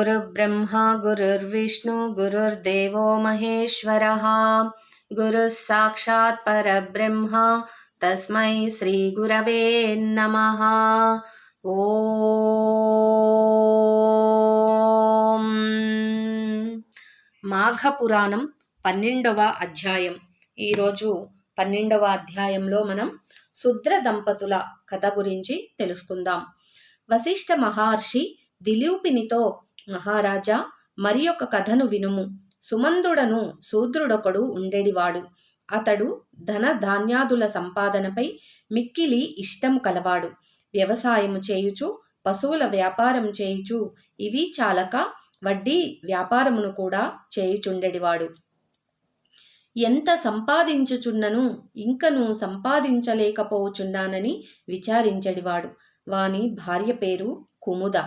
गुरुर्ब्रह्मा गुरुर्विष्णु गुरुर्देवो महेश्वरः गुरुः साक्षात् परब्रह्म तस्मै श्रीगुरवे नमः ఓం మాఘపురాణం పన్నెండవ అధ్యాయం ఈరోజు పన్నెండవ అధ్యాయంలో మనం శుద్ర దంపతుల కథ గురించి తెలుసుకుందాం వశిష్ఠ మహర్షి దిలీపినితో మహారాజా మరి ఒక కథను వినుము. సుమందుడను శూద్రుడొకడు ఉండేడివాడు. అతడు ధన ధాన్యాదుల సంపాదనపై మిక్కిలి ఇష్టం కలవాడు. వ్యవసాయము చేయుచు పశువుల వ్యాపారం చేయుచు ఇవి చాలక వడ్డీ వ్యాపారమును కూడా చేయుచుండెడివాడు. ఎంత సంపాదించుచున్నను ఇంకను సంపాదించలేకపోచున్నానని విచారించడివాడు. వాని భార్య పేరు కుముద.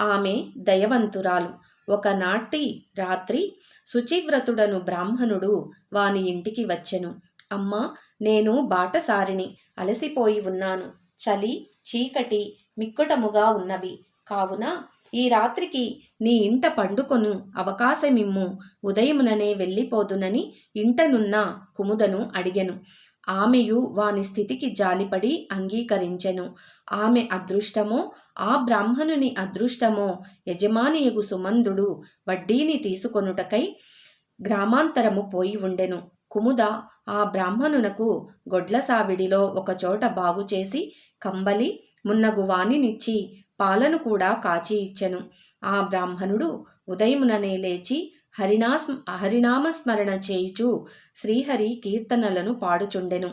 ఆమె దయవంతురాలు. ఒకనాటి రాత్రి శుచివ్రతుడను బ్రాహ్మణుడు వాని ఇంటికి వచ్చెను. అమ్మా నేను బాటసారిని అలసిపోయి ఉన్నాను. చలి చీకటి మిక్కుటముగా ఉన్నవి. కావున ఈ రాత్రికి నీ ఇంట పండుకొను అవకాశమిమ్ము. ఉదయముననే వెళ్ళిపోదునని ఇంటనున్న కుముదను అడిగెను. ఆమెయు వాని స్థితికి జాలిపడి అంగీకరించెను. ఆమె అదృష్టమో ఆ బ్రాహ్మణుని అదృష్టమో యజమానియగు సుమందుడు వడ్డీని తీసుకొనుటకై గ్రామాంతరము పోయి ఉండెను. కుముద ఆ బ్రాహ్మణునకు గొడ్ల సావిడిలో ఒకచోట బాగుచేసి కంబలి మున్నగు వాణినిచ్చి పాలను కూడా కాచి ఇచ్చెను. ఆ బ్రాహ్మణుడు ఉదయముననే లేచి హరినాస్ హరినామస్మరణ చేయుచు శ్రీహరి కీర్తనలను పాడుచుండెను.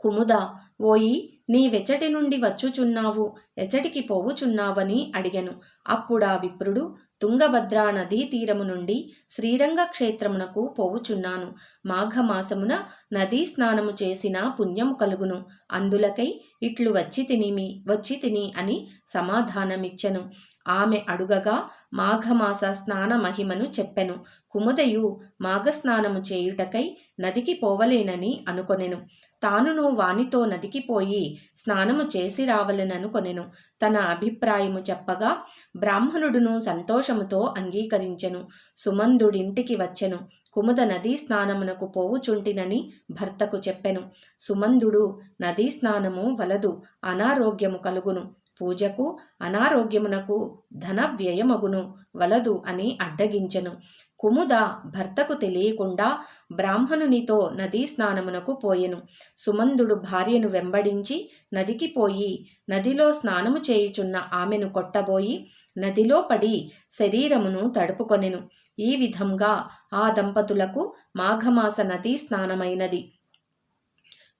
కుముద ఓయి నీ వెచ్చటి నుండి వచ్చుచున్నావు ఎచ్చటికి పోవుచున్నావని అడిగెను. అప్పుడా విప్రుడు తుంగభద్రా నదీ తీరము నుండి శ్రీరంగ క్షేత్రమునకు పోవుచున్నాను. మాఘమాసమున నదీ స్నానము చేసిన పుణ్యము కలుగును. అందులకై ఇట్లు వచ్చి తినిమి వచ్చి తిని అని సమాధానమిచ్చెను. ఆమె అడుగగా మాఘమాస స్నాన మహిమను చెప్పెను. కుముదయు మాఘస్నానము చేయుటకై నదికి పోవలేనని అనుకొనెను. తానును వానితో నది నదికి పోయి స్నానము చేసి రావలననుకొనెను తన అభిప్రాయము చెప్పగా బ్రాహ్మణుడును సంతోషముతో అంగీకరించెను. సుమందుడింటికి వచ్చెను. కుముద నదీ స్నానమునకు పోవుచుంటినని భర్తకు చెప్పెను. సుమందుడు నదీ స్నానము వలదు అనారోగ్యము కలుగును. పూజకు అనారోగ్యమునకు ధన వ్యయమగును వలదు అని అడ్డగించెను. కుముద భర్తకు తెలియకుండా బ్రాహ్మణునితో నదీ స్నానమునకు పోయెను. సుమందుడు భార్యను వెంబడించి నదికి పోయి నదిలో స్నానము చేయుచున్న ఆమెను కొట్టబోయి నదిలో పడి శరీరమును తడుపుకొనెను. ఈ విధంగా ఆ దంపతులకు మాఘమాస నదీ స్నానమైనది.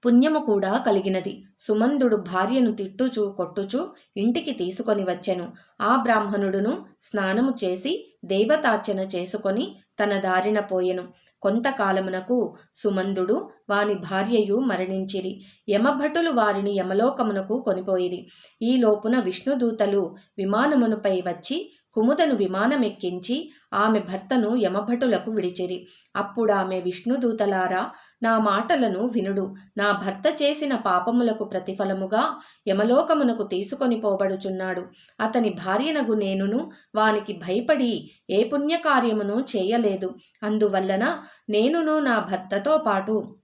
పుణ్యము కూడా కలిగినది. సుమందుడు భార్యను తిట్టుచు కొట్టుచు ఇంటికి తీసుకొని వచ్చెను. ఆ బ్రాహ్మణుడును స్నానము చేసి దేవతార్చన చేసుకొని తన దారిన పోయెను. కొంతకాలమునకు సుమందుడు వాని భార్యయు మరణించిరి. యమభటులు వారిని యమలోకమునకు కొనిపోయిరి. ఈ లోపున విష్ణుదూతలు విమానమునుపై వచ్చి కుముదను విమానమెక్కించి ఆమె భర్తను యమభటులకు విడిచిరి. అప్పుడామె విష్ణుదూతలారా నా మాటలను వినుడు. నా భర్త చేసిన పాపములకు ప్రతిఫలముగా యమలోకమునకు తీసుకొని పోబడుచున్నాడు. అతని భార్యనగు నేనును వానికి భయపడి ఏ పుణ్యకార్యమును చేయలేదు. అందువల్లన నేనును నా భర్తతో పాటు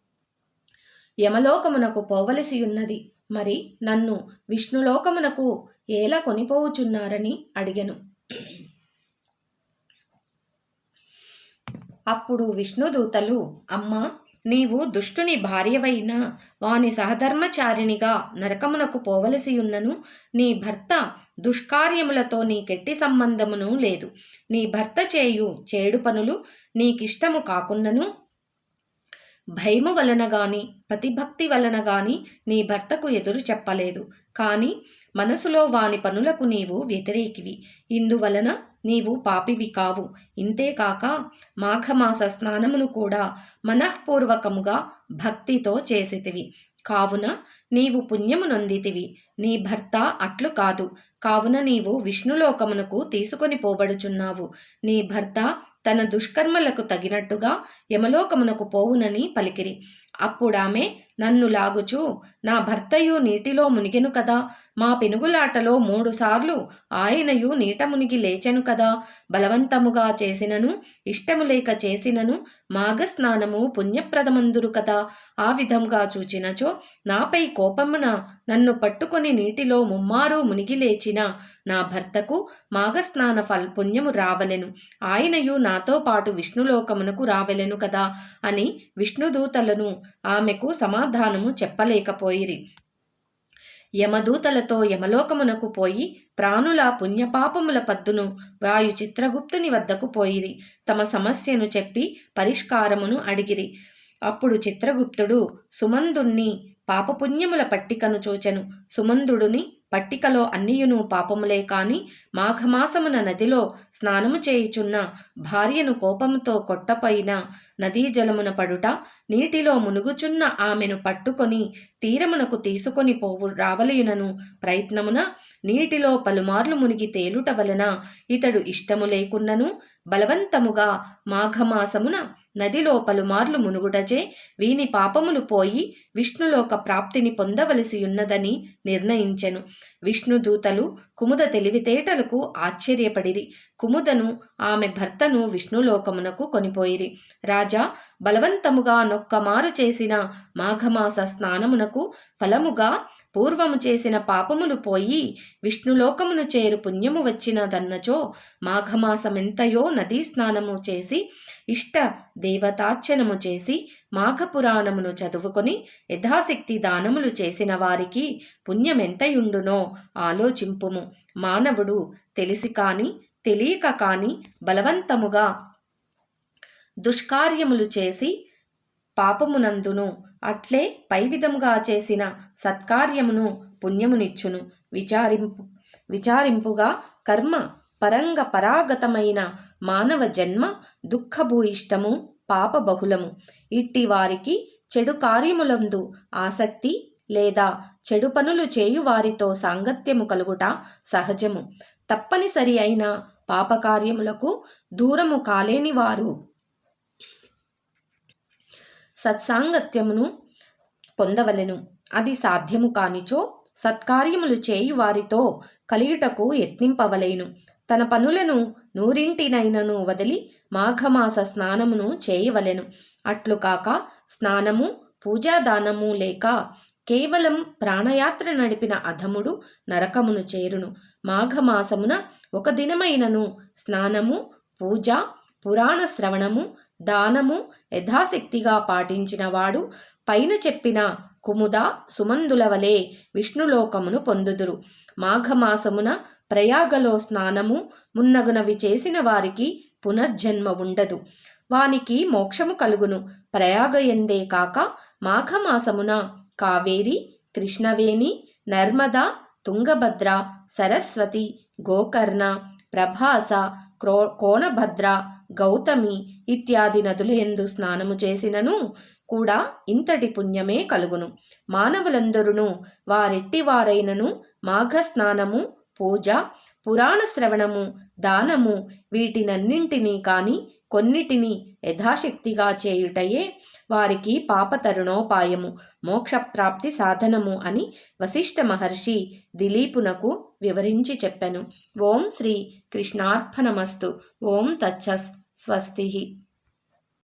యమలోకమునకు పోవలసియున్నది. మరి నన్ను విష్ణులోకమునకు ఎలా కొనిపోవుచున్నారని అడిగెను. అప్పుడు విష్ణుదూతలు అమ్మ నీవు దుష్టుని భార్యవైన వాని సహధర్మచారిణిగా నరకమునకు పోవలసియున్నను నీ భర్త దుష్కార్యములతో నీకెట్టి సంబంధమును లేదు. నీ భర్త చేయు చేడు పనులు నీకిష్టము కాకున్నను. భయము వలన గాని పతిభక్తి వలన గాని నీ భర్తకు ఎదురు చెప్పలేదు. కానీ మనసులో వాని పనులకు నీవు వ్యతిరేకివి. ఇందువలన నీవు పాపివి కావు. ఇంతేకాక మాఘమాస స్నానమును కూడా మనఃపూర్వకముగా భక్తితో చేసితివి. కావున నీవు పుణ్యము నొందితివి. నీ భర్త అట్లు కాదు. కావున నీవు విష్ణులోకమునకు తీసుకొని పోబడుచున్నావు. నీ భర్త తన దుష్కర్మలకు తగినట్టుగా యమలోకమునకు పోవునని పలికిరి. అప్పుడామె నన్ను లాగుచూ నా భర్తయు నీటిలో మునిగెను కదా మా పెనుగులాటలో మూడుసార్లు ఆయనయు నీట మునిగి లేచెను కదా బలవంతముగా చేసినను ఇష్టము లేక చేసినను మాఘస్నానము పుణ్యప్రదమందురు కదా ఆ విధంగా చూచినచో నాపై కోపమున నన్ను పట్టుకొని నీటిలో ముమ్మారు మునిగి లేచిన నా భర్తకు మాఘస్నాన ఫల్ పుణ్యము రావలెను ఆయనయు నాతో పాటు విష్ణులోకమునకు రావెలెను కదా అని విష్ణుదూతలను ఆమెకు సమాధానము చెప్పలేకపోయిరి. యమదూతలతో యమలోకమునకు పోయి ప్రాణుల పుణ్యపాపముల పద్దును వాయు చిత్రగుప్తుని వద్దకు పోయిరి. తమ సమస్యను చెప్పి పరిష్కారమును అడిగిరి. అప్పుడు చిత్రగుప్తుడు సుమందుణ్ణి పాపపుణ్యముల పట్టికను చూచెను. సుమందుడుని పట్టికలో అన్నియును పాపములే కాని మాఘమాసమున నదిలో స్నానము చేయుచున్న భార్యను కోపముతో కొట్టపైన నదీ జలమున పడుట నీటిలో మునుగుచున్న ఆమెను పట్టుకొని తీరమునకు తీసుకొని పోవు రావలయునను ప్రయత్నమున నీటిలో పలుమార్లు మునిగి తేలుట వలన ఇతడు ఇష్టము లేకున్నను బలవంతముగా మాఘమాసమున నదిలో పలుమార్లు మునుగుటచే వీని పాపములు పోయి విష్ణులోక ప్రాప్తిని పొందవలసి ఉన్నదని నిర్ణయించెను. విష్ణుదూతలు కుముద తెలివితేటలకు ఆశ్చర్యపడిరి. కుముదను ఆమె భర్తను విష్ణులోకమునకు కొనిపోయిరి. రాజా బలవంతముగా నొక్కమారు చేసిన మాఘమాస స్నానమునకు ఫలముగా పూర్వము చేసిన పాపములు పోయి విష్ణులోకమును చేరు పుణ్యము వచ్చినదన్నచో మాఘమాసమెంతయో నదీ స్నానము చేసి ఇష్ట దేవతార్చనము చేసి మాఘపురాణమును చదువుకొని యథాశక్తి దానములు చేసిన వారికి పుణ్యమెంతయుండునో ఆలోచింపుము. మానవుడు తెలిసి కాని తెలియక కాని బలవంతముగా దుష్కార్యములు చేసి పాపమునందును అట్లే పై విధముగా చేసిన సత్కార్యమును పుణ్యమునిచ్చును. విచారింపు విచారింపుగా కర్మ పరంగ పరాగతమైన మానవ జన్మ దుఃఖభూయిష్టము పాప బహుళము ఇట్టి వారికి చెడు కార్యములందు ఆసక్తి లేదా చెడు పనులు చేయు వారితో సాంగత్యము కలుగుట సహజము. తప్పనిసరి అయిన పాపకార్యములకు దూరము కాలేని వారు సత్సాంగత్యమును పొందవలెను. అది సాధ్యము కానిచో సత్కార్యములు చేయు వారితో కలియుటకు యత్నింపవలేను. తన పనులను నూరింటినైనను వదిలి మాఘమాస స్నానమును చేయవలెను. అట్లు కాక స్నానము పూజాదానము లేక కేవలం ప్రాణయాత్ర నడిపిన అధముడు నరకమును చేరును. మాఘమాసమున ఒక దినమైనను స్నానము పూజ పురాణ శ్రవణము దానము యథాశక్తిగా పాటించినవాడు పైన చెప్పిన కుముద సుమందుల వలె విష్ణులోకమును పొందుదురు. మాఘమాసమున ప్రయాగలో స్నానము మున్నగునవి చేసిన వారికి పునర్జన్మ ఉండదు. వానికి మోక్షము కలుగును. ప్రయాగ ఎందే కాక మాఘమాసమున కావేరి కృష్ణవేణి నర్మద తుంగభద్ర సరస్వతి గోకర్ణ ప్రభాస క్రో కోణభద్ర గౌతమి ఇత్యాది నదులు ఎందు స్నానము చేసినను కూడా ఇంతటి పుణ్యమే కలుగును. మానవులందరును వారెట్టివారైనను వారైనను మాఘస్నానము పూజ పురాణ శ్రవణము దానము వీటినన్నింటినీ కాని కొన్నిటిని యథాశక్తిగా చేయుటయే వారికి పాపతరుణోపాయము మోక్షప్రాప్తి సాధనము అని వశిష్ఠ మహర్షి దిలీపునకు వివరించి చెప్పెను. ఓం శ్రీ కృష్ణార్పణమస్తు. ఓం తచ్చస్ స్వస్తి.